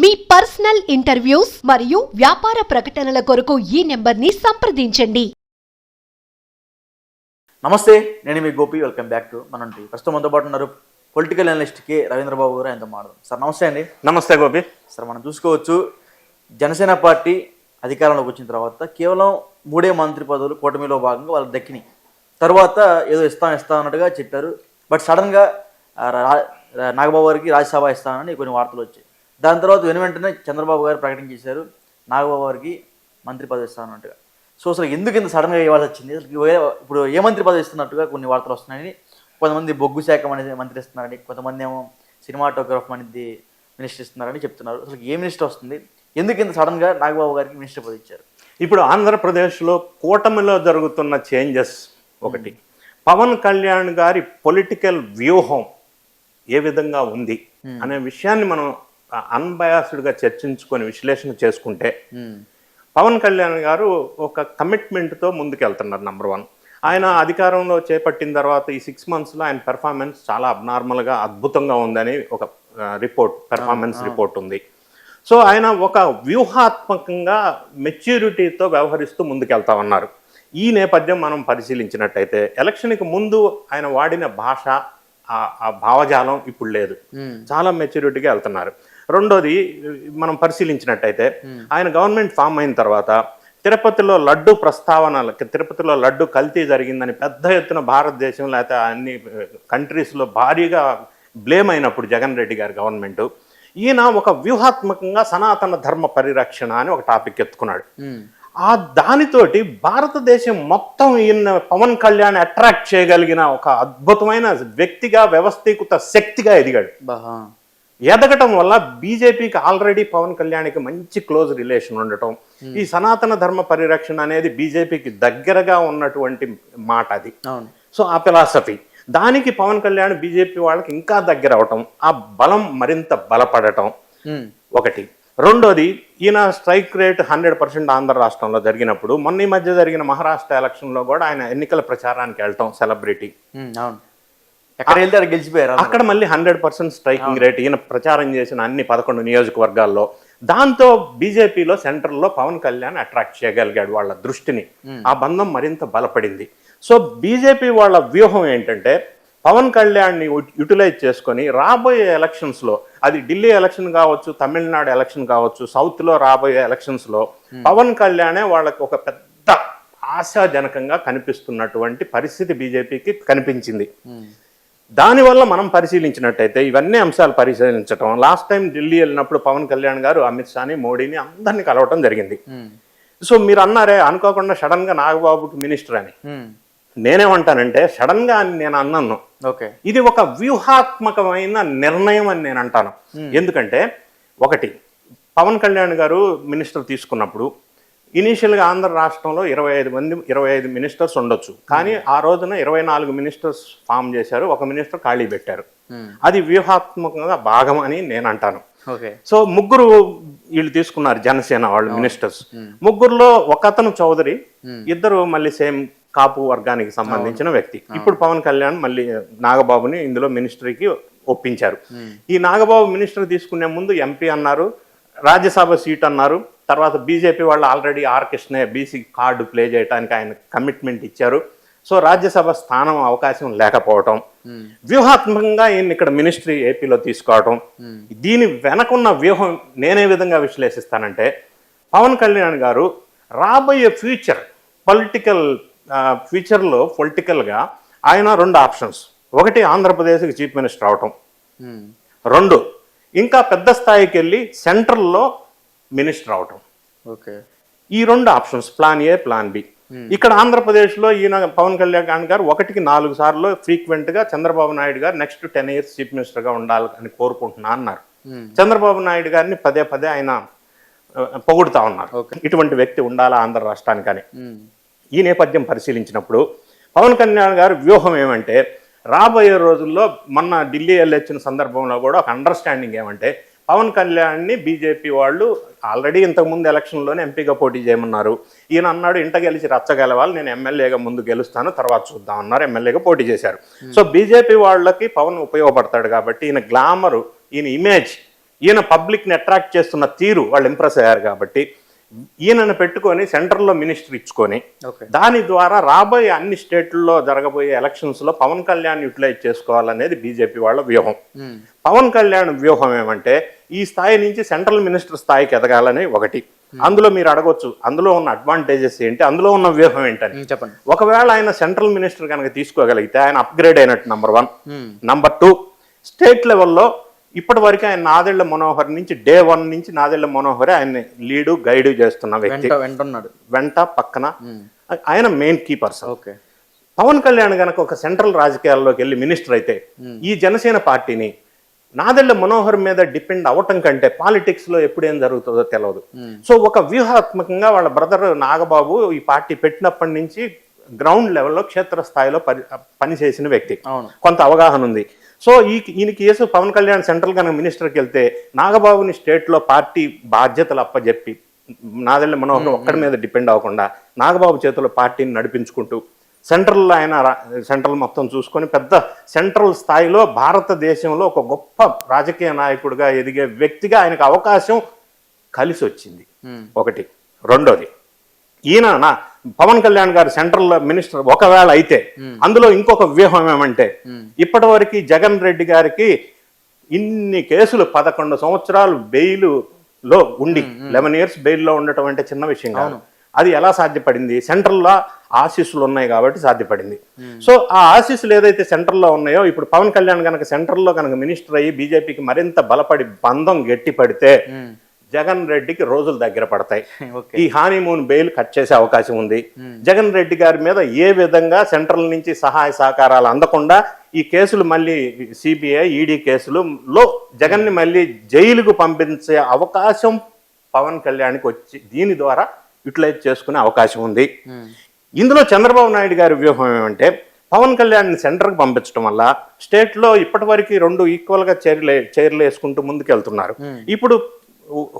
మీ personal interviews మరియు వ్యాపార ప్రకటనల కొరకు ఈ నెంబర్ని సంప్రదించండి. నమస్తే నేను మీ గోపి. వెల్కమ్ బ్యాక్ టు మనం ప్రస్తుతం మనతో పాటు ఉన్నారు పొలిటికల్ అనలిస్ట్ కే రవీంద్రబాబు గారు ఆయనతో మాట్లాడదాం. సార్ నమస్తే అండి. నమస్తే గోపి. సార్ మనం చూసుకోవచ్చు జనసేన పార్టీ అధికారంలోకి వచ్చిన తర్వాత కేవలం మూడే మంత్రి పదవులు కూటమిలో భాగంగా వాళ్ళకి దక్కినాయి తర్వాత ఏదో ఇస్తాం ఇస్తాం అన్నట్టుగా చెప్పారు. బట్ సడన్గా నాగబాబు గారికి రాజ్యసభ ఇస్తానని కొన్ని వార్తలు వచ్చాయి. దాని తర్వాత వెను వెంటనే చంద్రబాబు గారు ప్రకటన చేశారు. నాగబాబు గారికి మంత్రి పదవి ఇస్తానన్నట్టుగా సో అసలు ఎందుకు ఇంత సడన్గా ఇవ్వాల్సి వచ్చింది? ఇప్పుడు ఏ మంత్రి పదవి ఇస్తున్నట్టుగా కొన్ని వార్తలు వస్తున్నాయని కొంతమంది బొగ్గు శాఖ అనేది మంత్రి ఇస్తున్నారని కొంతమంది ఏమో సినిమాటోగ్రాఫ్ అనేది మినిస్టర్ ఇస్తున్నారని చెప్తున్నారు. అసలు ఏ మినిస్టర్ వస్తుంది? ఎందుకు ఇంత సడన్గా నాగబాబు గారికి మినిస్టర్ పదవి ఇచ్చారు? ఇప్పుడు ఆంధ్రప్రదేశ్లో కూటమిలో జరుగుతున్న చేంజెస్ ఒకటి. పవన్ కళ్యాణ్ గారి పొలిటికల్ వ్యూహం ఏ విధంగా ఉంది అనే విషయాన్ని మనం అన్బయాస్డ్గా చర్చించుకొని విశ్లేషణ చేసుకుంటే పవన్ కళ్యాణ్ గారు ఒక కమిట్మెంట్తో ముందుకెళ్తున్నారు నంబర్ వన్. ఆయన అధికారంలో చేపట్టిన తర్వాత ఈ సిక్స్ మంత్స్లో ఆయన పెర్ఫార్మెన్స్ చాలా అబ్నార్మల్గా అద్భుతంగా ఉందని ఒక రిపోర్ట్ పెర్ఫార్మెన్స్ రిపోర్ట్ ఉంది. సో ఆయన ఒక వ్యూహాత్మకంగా మెచ్యూరిటీతో వ్యవహరిస్తూ ముందుకెళ్తా ఉన్నారు ఈ నేపథ్యం మనం పరిశీలించినట్టయితే ఎలక్షన్కి ముందు ఆయన వాడిన భాష ఆ- భావజాలం ఇప్పుడు లేదు. చాలా మెచ్యూరిటీగా వెళ్తున్నారు. రెండోది మనం పరిశీలించినట్టయితే ఆయన గవర్నమెంట్ ఫామ్ అయిన తర్వాత తిరుపతిలో లడ్డు ప్రస్తావన తిరుపతిలో లడ్డు కల్తీ జరిగిందని పెద్ద ఎత్తున భారతదేశం లేకపోతే అన్ని కంట్రీస్లో భారీగా బ్లేమ్ అయినప్పుడు జగన్ రెడ్డి గారి గవర్నమెంట్ ఈయన ఒక వ్యూహాత్మకంగా సనాతన ధర్మ పరిరక్షణ అని ఒక టాపిక్ ఎత్తుకున్నాడు. ఆ దానితోటి భారతదేశం మొత్తం ఈయన పవన్ కళ్యాణ్ అట్రాక్ట్ చేయగలిగిన ఒక అద్భుతమైన వ్యక్తిగా వ్యవస్థీకృత శక్తిగా ఎదిగాడు. ఎదగటం వల్ల బీజేపీకి ఆల్రెడీ పవన్ కళ్యాణ్కి మంచి క్లోజ్ రిలేషన్ ఉండటం. ఈ సనాతన ధర్మ పరిరక్షణ అనేది బీజేపీకి దగ్గరగా ఉన్నటువంటి మాట అది. సో ఆ ఫిలాసఫీ. దానికి పవన్ కళ్యాణ్ బీజేపీ వాళ్ళకి ఇంకా దగ్గర అవటం ఆ బలం మరింత బలపడటం. ఒకటి. రెండోది ఈయన strike rate hundred percent Andhra రాష్ట్రంలో జరిగినప్పుడు మొన్న ఈ మధ్య జరిగిన మహారాష్ట్ర ఎలక్షన్లో కూడా ఆయన ఎన్నికల ప్రచారానికి వెళ్ళటం సెలబ్రిటీ. ఎక్కడ వెళ్తే అక్కడ గెలిచిపోయారు. అక్కడ మళ్ళీ హండ్రెడ్ పర్సెంట్ స్ట్రైకింగ్ రేట్ ఈయన ప్రచారం చేసిన అన్ని పదకొండు నియోజకవర్గాల్లో. దాంతో బీజేపీలో సెంటర్లో పవన్ కళ్యాణ్ అట్రాక్ట్ చేయగలిగాడు వాళ్ళ దృష్టిని. ఆ బంధం మరింత బలపడింది. సో బీజేపీ వాళ్ళ వ్యూహం ఏంటంటే పవన్ కళ్యాణ్ని యూటిలైజ్ చేసుకొని రాబోయే ఎలక్షన్స్లో అది ఢిల్లీ ఎలక్షన్ కావచ్చు తమిళనాడు ఎలక్షన్ కావచ్చు సౌత్లో రాబోయే ఎలక్షన్స్లో పవన్ కళ్యాణే వాళ్ళకి ఒక పెద్ద ఆశాజనకంగా కనిపిస్తున్నటువంటి పరిస్థితి బీజేపీకి కనిపించింది. దానివల్ల మనం పరిశీలించినట్టయితే ఇవన్నీ అంశాలు పరిశీలించటం. లాస్ట్ టైం ఢిల్లీ వెళ్ళినప్పుడు పవన్ కళ్యాణ్ గారు అమిత్ షాని మోడీని అందరినీ కలవటం జరిగింది. సో మీరు అన్నారే అనుకోకుండా సడన్గా నాగబాబుకి మినిస్టర్ అని. నేనేమంటానంటే సడన్గా అని నేను అన్నాను. ఓకే. ఇది ఒక వ్యూహాత్మకమైన నిర్ణయం అని నేను అంటాను. ఎందుకంటే ఒకటి పవన్ కళ్యాణ్ గారు మినిస్టర్ తీసుకున్నప్పుడు ఇనీషియల్గా ఆంధ్ర రాష్ట్రంలో ఇరవై ఐదు మంది ఇరవై ఐదు మినిస్టర్స్ ఉండొచ్చు. కానీ ఆ రోజున ఇరవై నాలుగు మినిస్టర్స్ ఫామ్ చేశారు ఒక మినిస్టర్ ఖాళీ పెట్టారు. అది వ్యూహాత్మకంగా భాగం అని నేను అంటాను. సో ముగ్గురు వీళ్ళు తీసుకున్నారు జనసేన వాళ్ళు మినిస్టర్స్ ముగ్గురులో ఒక అతను చౌదరి ఇద్దరు మళ్ళీ సేమ్ కాపు వర్గానికి సంబంధించిన వ్యక్తి. ఇప్పుడు పవన్ కళ్యాణ్ మళ్ళీ నాగబాబుని ఇందులో మినిస్ట్రీకి ఒప్పించారు. ఈ నాగబాబు మినిస్టర్ తీసుకునే ముందు ఎంపీ అన్నారు రాజ్యసభ సీట్ అన్నారు. తర్వాత బీజేపీ వాళ్ళు already R Krishna BC card play చేయడానికి ఆయన కమిట్మెంట్ ఇచ్చారు. సో రాజ్యసభ స్థానం అవకాశం లేకపోవటం వ్యూహాత్మకంగా ఈయన ఇక్కడ మినిస్ట్రీ ఏపీలో తీసుకోవటం దీని వెనకున్న వ్యూహం నేనే విధంగా విశ్లేషిస్తానంటే పవన్ కళ్యాణ్ గారు రాబోయే ఫ్యూచర్ పొలిటికల్ ఫ్యూచర్లో పొలిటికల్గా ఆయన రెండు ఆప్షన్స్. ఒకటి ఆంధ్రప్రదేశ్కి చీఫ్ మినిస్టర్ అవటం. రెండు ఇంకా పెద్ద స్థాయికి వెళ్ళి సెంట్రల్లో మినిస్టర్ అవటం ఓకే. ఈ రెండు options plan A plan B. ఇక్కడ ఆంధ్రప్రదేశ్లో ఈయన పవన్ కళ్యాణ్ గారు ఒకటికి నాలుగు సార్లు ఫ్రీక్వెంట్గా చంద్రబాబు నాయుడు గారు నెక్స్ట్ టెన్ ఇయర్స్ చీఫ్ మినిస్టర్గా ఉండాలి అని కోరుకుంటున్నా అన్నారు. చంద్రబాబు నాయుడు గారిని పదే పదే ఆయన పొగుడుతా ఉన్నారు. ఇటువంటి వ్యక్తి ఉండాలా ఆంధ్ర రాష్ట్రానికని. ఉమ్. ఈ నేపథ్యం పరిశీలించినప్పుడు పవన్ కళ్యాణ్ గారి వ్యూహం ఏమంటే రాబోయే రోజుల్లో మొన్న ఢిల్లీ వెళ్ళొచ్చిన సందర్భంలో కూడా ఒక అండర్స్టాండింగ్ ఏమంటే పవన్ కళ్యాణ్ని బీజేపీ వాళ్ళు ఆల్రెడీ ఇంతకుముందు ఎలక్షన్లోనే ఎంపీగా పోటీ చేయమన్నారు. ఈయన అన్నాడు ఇంట గెలిచి రచ్చగలవాలి నేను ఎమ్మెల్యేగా ముందు గెలుస్తాను తర్వాత చూద్దాం అన్నారు ఎమ్మెల్యేగా పోటీ చేశారు. సో బీజేపీ వాళ్ళకి పవన్ ఉపయోగపడతాడు కాబట్టి ఈయన గ్లామరు ఈయన ఇమేజ్ ఈయన పబ్లిక్ని అట్రాక్ట్ చేస్తున్న తీరు వాళ్ళు ఇంప్రెస్ అయ్యారు కాబట్టి ఈయనను పెట్టుకొని సెంట్రల్లో మినిస్టర్ ఇచ్చుకొని దాని ద్వారా రాబోయే అన్ని స్టేట్లలో జరగబోయే ఎలక్షన్స్లో పవన్ కళ్యాణ్ యూటిలైజ్ చేసుకోవాలనేది బీజేపీ వాళ్ళ వ్యూహం. పవన్ కళ్యాణ్ వ్యూహం ఏమంటే ఈ స్థాయి నుంచి సెంట్రల్ మినిస్టర్ స్థాయికి ఎదగాలని ఒకటి. అందులో మీరు అడగొచ్చు అందులో ఉన్న అడ్వాంటేజెస్ ఏంటి అందులో ఉన్న వ్యూహం ఏంటని. చెప్పండి. ఒకవేళ ఆయన సెంట్రల్ మినిస్టర్ కనుక తీసుకోగలిగితే ఆయన అప్గ్రేడ్ అయినట్టు number one number two state లెవెల్లో ఇప్పటి వరకు ఆయన నాదెళ్ళ మనోహర్ నుంచి డే వన్ నుంచి నాదెళ్ళ మనోహరే ఆయన లీడు గైడ్ చేస్తున్న వ్యక్తి. వెంట వెంటున్నాడు. వెంట పక్కన. ఆయన main key person. Okay. Pawan Kalyan గనక ఒక సెంట్రల్ రాజకీయాల్లోకి వెళ్ళి మినిస్టర్ అయితే ఈ జనసేన పార్టీని నాదెళ్ళ మనోహర్ మీద డిపెండ్ అవ్వటం కంటే పాలిటిక్స్లో ఎప్పుడు ఏం జరుగుతుందో తెలియదు సో ఒక వ్యూహాత్మకంగా వాళ్ళ బ్రదర్ నాగబాబు ఈ పార్టీ పెట్టినప్పటి నుంచి గ్రౌండ్ లెవెల్లో క్షేత్రస్థాయిలో పని పనిచేసిన వ్యక్తి. కొంత అవగాహన ఉంది. సో ఈ ఈయన కేసు పవన్ కళ్యాణ్ సెంట్రల్ కనుక మినిస్టర్కి వెళ్తే నాగబాబుని స్టేట్లో పార్టీ బాధ్యతలు అప్పజెప్పి నాదెళ్ళ మనోహర్ ఒక్కడి మీద డిపెండ్ అవ్వకుండా నాగబాబు చేతిలో పార్టీని నడిపించుకుంటూ సెంట్రల్ ఆయన సెంట్రల్ మొత్తం చూసుకొని పెద్ద సెంట్రల్ స్థాయిలో భారతదేశంలో ఒక గొప్ప రాజకీయ నాయకుడిగా ఎదిగే వ్యక్తిగా ఆయనకు అవకాశం కలిసి వచ్చింది ఒకటి. రెండోది. ఈయన నా పవన్ కళ్యాణ్ గారు సెంట్రల్ మినిస్టర్ ఒకవేళ అయితే అందులో ఇంకొక వ్యూహం ఏమంటే ఇప్పటి వరకు జగన్ రెడ్డి గారికి ఇన్ని కేసులు పదకొండు సంవత్సరాలు బెయిల్లో ఉండి లెవెన్ ఇయర్స్ బెయిల్లో ఉండటం అంటే చిన్న విషయం కాదు. అది ఎలా సాధ్యపడింది? సెంట్రల్లో ఆశీస్సులు ఉన్నాయి కాబట్టి సాధ్యపడింది. సో ఆ ఆశీస్సులు ఏదైతే సెంట్రల్లో ఉన్నాయో ఇప్పుడు పవన్ కళ్యాణ్ కనుక సెంట్రల్లో కనుక మినిస్టర్ అయ్యి బీజేపీకి మరింత బలపడి బంధం గట్టి పడితే జగన్ రెడ్డికి రోజులు దగ్గర పడతాయి. ఈ హానీమూన్ బెయిల్ కట్ చేసే అవకాశం ఉంది. జగన్ రెడ్డి గారి మీద ఏ విధంగా సెంట్రల్ నుంచి సహాయ సహకారాలు అందకుండా ఈ కేసులు మళ్ళీ సిబిఐ ఈడీ కేసులు లో జగన్ని మళ్ళీ జైలుకు పంపించే అవకాశం పవన్ కళ్యాణ్కి వచ్చి దీని ద్వారా యూటిలైజ్ చేసుకునే అవకాశం ఉంది. ఇందులో చంద్రబాబు నాయుడు గారి వ్యూహం ఏమంటే పవన్ కళ్యాణ్ సెంటర్కి పంపించడం వల్ల స్టేట్లో ఇప్పటివరకు రెండు ఈక్వల్గా చైర్లు చైర్లు వేసుకుంటూ ముందుకెళ్తున్నారు. ఇప్పుడు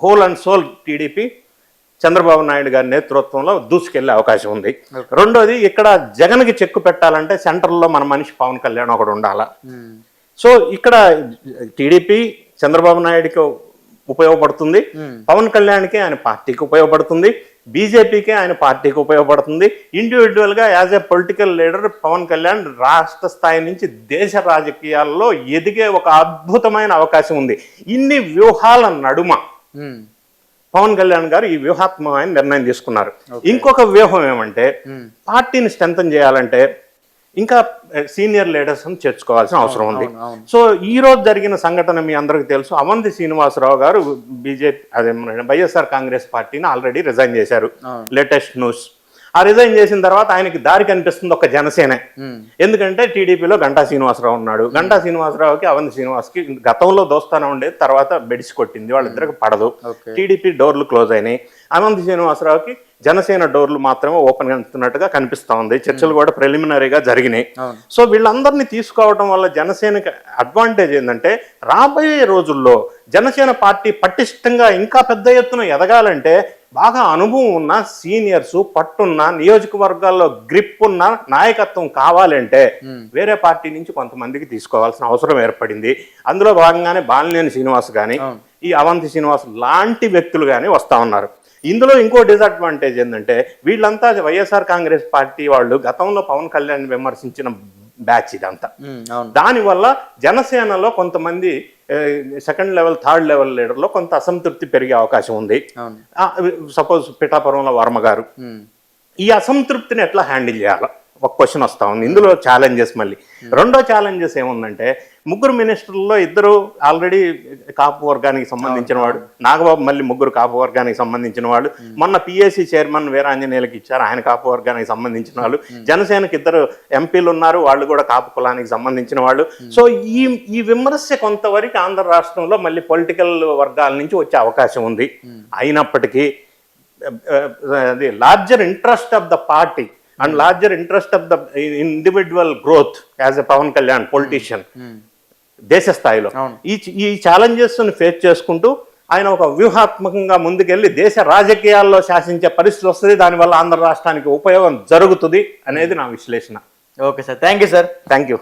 whole and soul TDP Chandrababu Naidu గారి నేతృత్వంలో దూసుకెళ్ళే అవకాశం ఉంది. రెండోది ఇక్కడ జగన్కి చెక్కు పెట్టాలంటే సెంటర్లో మన మనిషి పవన్ కళ్యాణ్ ఒకడు ఉండాలా? సో ఇక్కడ టీడీపీ చంద్రబాబు నాయుడుకి ఉపయోగపడుతుంది. పవన్ కళ్యాణ్కి ఆయన పార్టీకి ఉపయోగపడుతుంది. బీజేపీకి ఆయన పార్టీకి ఉపయోగపడుతుంది. ఇండివిజువల్గా as a political leader Pawan Kalyan రాష్ట్ర స్థాయి నుంచి దేశ రాజకీయాల్లో ఎదిగే ఒక అద్భుతమైన అవకాశం ఉంది. ఇన్ని వ్యూహాల నడుమ పవన్ కళ్యాణ్ గారు ఈ వ్యూహాత్మకమైన నిర్ణయం తీసుకున్నారు. ఇంకొక వ్యూహం ఏమంటే పార్టీని స్ట్రెంథన్ చేయాలంటే ఇంకా సీనియర్ లీడర్స్ చేర్చుకోవాల్సిన అవసరం ఉంది. సో ఈ రోజు జరిగిన సంఘటన మీ అందరికీ తెలుసు. అవంతి శ్రీనివాసరావు గారు బీజేపీ అదే వైఎస్ఆర్ కాంగ్రెస్ పార్టీని ఆల్రెడీ రిజైన్ చేశారు. Latest news. ఆ రిజైన్ చేసిన తర్వాత ఆయనకి దారి కనిపిస్తుంది ఒక జనసేనే. ఎందుకంటే టీడీపీలో గంటా శ్రీనివాసరావు ఉన్నాడు. గంటా శ్రీనివాసరావుకి అవంతి శ్రీనివాస్కి గతంలో దోస్తానం ఉండేది తర్వాత బెడిసి కొట్టింది వాళ్ళిద్దరికి పడదు. టీడీపీ డోర్లు క్లోజ్ అయినాయి. అవంతి శ్రీనివాసరావుకి జనసేన డోర్లు మాత్రమే ఓపెన్ అవుతున్నట్టుగా కనిపిస్తా ఉంది. చర్చలు కూడా ప్రిలిమినరీగా జరిగినాయి. సో వీళ్ళందరినీ తీసుకోవడం వల్ల జనసేనకి అడ్వాంటేజ్ ఏంటంటే రాబోయే రోజుల్లో జనసేన పార్టీ పటిష్టంగా ఇంకా పెద్ద ఎత్తున ఎదగాలంటే బాగా అనుభవం ఉన్న సీనియర్స్ పట్టున్న నియోజకవర్గాల్లో గ్రిప్ ఉన్న నాయకత్వం కావాలంటే వేరే పార్టీ నుంచి కొంతమందికి తీసుకోవాల్సిన అవసరం ఏర్పడింది. అందులో భాగంగానే బాలినేని శ్రీనివాస్ కానీ ఈ అవంతి శ్రీనివాస్ లాంటి వ్యక్తులు కానీ వస్తా ఉన్నారు. ఇందులో ఇంకో డిసడ్వాంటేజ్ ఏంటంటే వీళ్ళంతా వైఎస్ఆర్ కాంగ్రెస్ పార్టీ వాళ్ళు గతంలో పవన్ కళ్యాణ్ విమర్శించిన బ్యాచ్ ఇదంతా. దానివల్ల జనసేనలో కొంతమంది సెకండ్ లెవెల్ థర్డ్ లెవెల్ లీడర్లో కొంత అసంతృప్తి పెరిగే అవకాశం ఉంది. సపోజ్ పిఠాపురంలో వర్మ గారు. ఈ అసంతృప్తిని ఎట్లా హ్యాండిల్ చేయాలి? ఒక క్వశ్చన్ వస్తా ఉంది. ఇందులో ఛాలెంజెస్ మళ్ళీ. రెండో ఛాలెంజెస్ ఏముందంటే ముగ్గురు మినిస్టర్లలో ఇద్దరు ఆల్రెడీ కాపు వర్గానికి సంబంధించిన వాడు నాగబాబు మళ్ళీ ముగ్గురు కాపు వర్గానికి సంబంధించిన వాళ్ళు మొన్న పిఎస్సి చైర్మన్ వీరాంజనేయులకి ఇచ్చారు ఆయన కాపు వర్గానికి సంబంధించిన వాళ్ళు. జనసేనకి ఇద్దరు ఎంపీలు ఉన్నారు వాళ్ళు కూడా కాపు కులానికి సంబంధించిన వాళ్ళు. సో ఈ ఈ విమర్శ కొంతవరకు ఆంధ్ర రాష్ట్రంలో మళ్ళీ పొలిటికల్ వర్గాల నుంచి వచ్చే అవకాశం ఉంది. అయినప్పటికీ the larger interest of the party and larger interest of the individual growth as a Pawan Kalyan politician దేశ స్థాయిలో. ఈ ఈ ఛాలెంజెస్ ఫేస్ చేసుకుంటూ ఆయన ఒక వ్యూహాత్మకంగా ముందుకెళ్ళి దేశ రాజకీయాల్లో శాసించే పరిస్థితి వస్తుంది. దానివల్ల ఆంధ్ర రాష్ట్రానికి ఉపయోగం జరుగుతుంది అనేది నా విశ్లేషణ. Okay sir. Thank you sir. Thank you